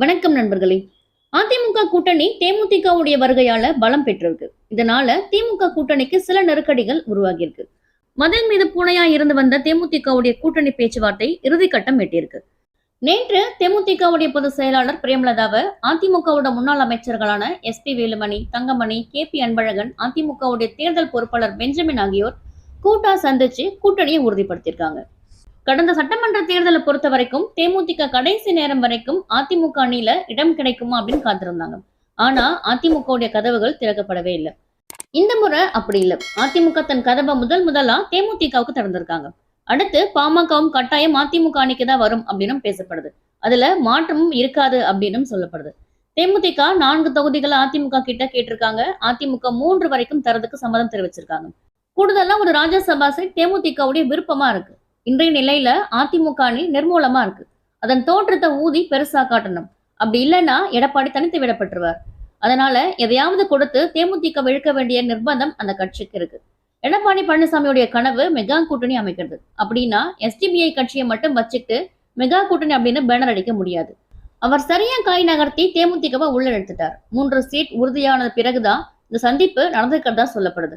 வணக்கம் நண்பர்களே. அதிமுக கூட்டணி தேமுதிகவுடைய வருகையால பலம் பெற்றிருக்கு. இதனால திமுக கூட்டணிக்கு சில நெருக்கடிகள் உருவாகியிருக்கு. மதில் மீது பூனையா இருந்து வந்த தேமுதிகவுடைய கூட்டணி பேச்சுவார்த்தை இறுதிக்கட்டம் எட்டியிருக்கு. நேற்று தேமுதிகவுடைய பொதுச் செயலாளர் பிரேமலதாவை அதிமுகவோட முன்னாள் அமைச்சர்களான S P Velumani Thangamani K P Anbazhagan அதிமுகவுடைய தேர்தல் பொறுப்பாளர் பெஞ்சமின் ஆகியோர் கூட்டா சந்திச்சு கூட்டணியை உறுதிப்படுத்தியிருக்காங்க. கடந்த சட்டமன்ற தேர்தலை பொறுத்த வரைக்கும் தேமுதிக கடைசி நேரம் வரைக்கும் அதிமுக அணியில இடம் கிடைக்குமா அப்படின்னு காத்திருந்தாங்க. ஆனா அதிமுகவுடைய கதவுகள் திறக்கப்படவே இல்லை. இந்த முறை அப்படி இல்லை. அதிமுக தன் கதவை முதல் முதலா தேமுதிகவுக்கு திறந்திருக்காங்க. அடுத்து பாமகவும் கட்டாயம் அதிமுக அணிக்கு தான் வரும் அப்படின்னு பேசப்படுது. அதுல மாற்றமும் இருக்காது அப்படின்னு சொல்லப்படுது. தேமுதிக நான்கு தொகுதிகளை அதிமுக கிட்ட கேட்டிருக்காங்க. அதிமுக மூன்று வரைக்கும் தரதுக்கு சம்மதம் தெரிவிச்சிருக்காங்க. கூடுதலா ஒரு ராஜ்யசபா சீட் தேமுதிகவுடைய விருப்பமா இருக்கு. இன்றைய நிலையில அதிமுக அணி நிர்மூலமா இருக்கு. அதன் தோற்றத்தை ஊதி பெருசா காட்டணும். அப்படி இல்லைன்னா எடப்பாடி தனித்து விடப்பட்டுருவார். அதனால எதையாவது கொடுத்து தேமுதிக விழுக்க வேண்டிய நிர்பந்தம் அந்த கட்சிக்கு இருக்கு. எடப்பாடி பழனிசாமியுடைய கனவு மெகா கூட்டணி அமைக்கிறது. அப்படின்னா எஸ்டிபிஐ கட்சியை மட்டும் வச்சுக்கிட்டு மெகா கூட்டணி அப்படின்னு பேனர் அடிக்க முடியாது. அவர் சரியா காய் நகர்த்தி தேமுதிகவை உள்ள எடுத்துட்டார் மூன்று சீட் உறுதியானது பிறகுதான் இந்த சந்திப்பு நடந்திருக்கிறதா சொல்லப்படுது.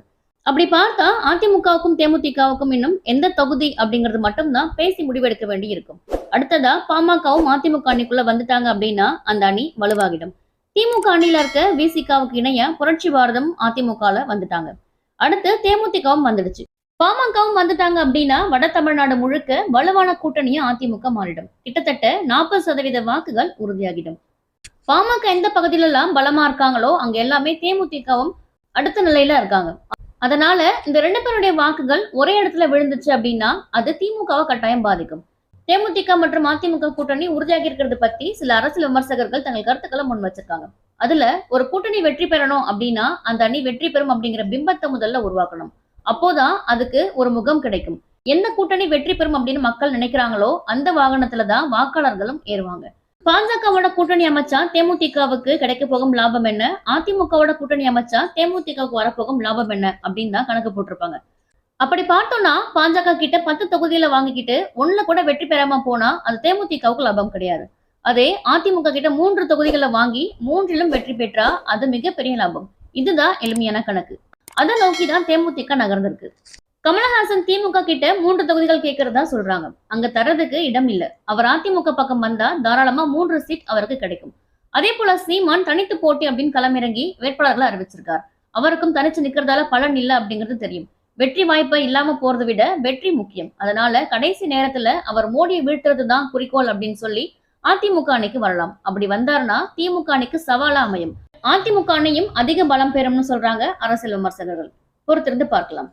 அப்படி பார்த்தா அதிமுகவுக்கும் தேமுதிகவுக்கும் இன்னும் எந்த தொகுதி அப்படிங்கிறது மட்டும்தான் பேசி முடிவெடுக்க வேண்டி இருக்கும் அடுத்ததா பாமகவும் அதிமுக அணிக்குள்ள வந்துட்டாங்க அப்படின்னா அந்த அணி வலுவாகிடும். திமுக அணியில இருக்க விசிகாவுக்கு இணைய புரட்சி பாரதம் அதிமுகல வந்துட்டாங்க. அடுத்து தேமுதிகவும் வந்துடுச்சு. பாமகவும் வந்துட்டாங்க அப்படின்னா வட தமிழ்நாடு முழுக்க வலுவான கூட்டணியும் அதிமுக மாறிடும். கிட்டத்தட்ட நாற்பது சதவீத வாக்குகள் உறுதியாகிடும். பாமக எந்த பகுதியிலெல்லாம் பலமா இருக்காங்களோ அங்க எல்லாமே தேமுதிகவும் அடுத்த நிலையில இருக்காங்க. அதனால இந்த ரெண்டு பேருடைய வாக்குகள் ஒரே இடத்துல விழுந்துச்சு அப்படின்னா அது திமுகவை கட்டாயம் பாதிக்கும். தேமுதிக மற்றும் அதிமுக கூட்டணி உறுதியாகி இருக்கிறது பத்தி சில அரசியல் விமர்சகர்கள் தங்கள் கருத்துக்களை முன் வச்சிருக்காங்க. அதுல ஒரு கூட்டணி வெற்றி பெறணும் அப்படின்னா அந்த அணி வெற்றி பெறும் அப்படிங்கிற பிம்பத்தை முதல்ல உருவாக்கணும். அப்போதான் அதுக்கு ஒரு முகம் கிடைக்கும். எந்த கூட்டணி வெற்றி பெறும் அப்படின்னு மக்கள் நினைக்கிறாங்களோ அந்த வாகனத்துல தான் வாக்காளர்களும் ஏறுவாங்க. பாஜகவோட கூட்டணி அமைச்சா தேமுதிகவுக்கு கிடைக்க போகும் லாபம் என்ன? அதிமுகவோட கூட்டணி அமைச்சா தேமுதிகவுக்கு வரப்போகும் லாபம் என்ன? அப்படின்னு தான் கணக்கு போட்டிருப்பாங்க. அப்படி பார்த்தோம்னா பாஜக கிட்ட பத்து தொகுதியில வாங்கிக்கிட்டு ஒண்ணுல கூட வெற்றி பெறாம போனா அது தேமுதிகவுக்கு லாபம் கிடையாது. அதே அதிமுக கிட்ட மூன்று தொகுதிகளை வாங்கி மூன்றிலும் வெற்றி பெற்றா அது மிகப்பெரிய லாபம். இதுதான் எளிமையான கணக்கு. அதை நோக்கி தான் தேமுதிக நகர்ந்திருக்கு. கமலஹாசன் திமுக கிட்ட மூன்று தொகுதிகள் கேட்கறதா சொல்றாங்க. அங்க தர்றதுக்கு இடம் இல்ல. அவர் அதிமுக பக்கம் வந்தா தாராளமா மூன்று சீட் அவருக்கு கிடைக்கும். அதே போல சீமான் தனித்து போட்டி அப்படின்னு களமிறங்கி வேட்பாளர்களை அறிவிச்சிருக்கார். அவருக்கும் தனிச்சு நிக்கிறதால பலன் இல்ல அப்படிங்கிறது தெரியும். வெற்றி வாய்ப்பை இல்லாம போறதை விட வெற்றி முக்கியம். அதனால கடைசி நேரத்துல அவர் மோடியை வீழ்த்துறது தான் குறிக்கோள் அப்படின்னு சொல்லி அதிமுக அணிக்கு வரலாம். அப்படி வந்தாருன்னா திமுக அணிக்கு சவாலா அமையும். அதிமுக அணியும் அதிக பலம் பெறும்னு சொல்றாங்க அரசியல் விமர்சகர்கள். பொறுத்திருந்து பார்க்கலாம்.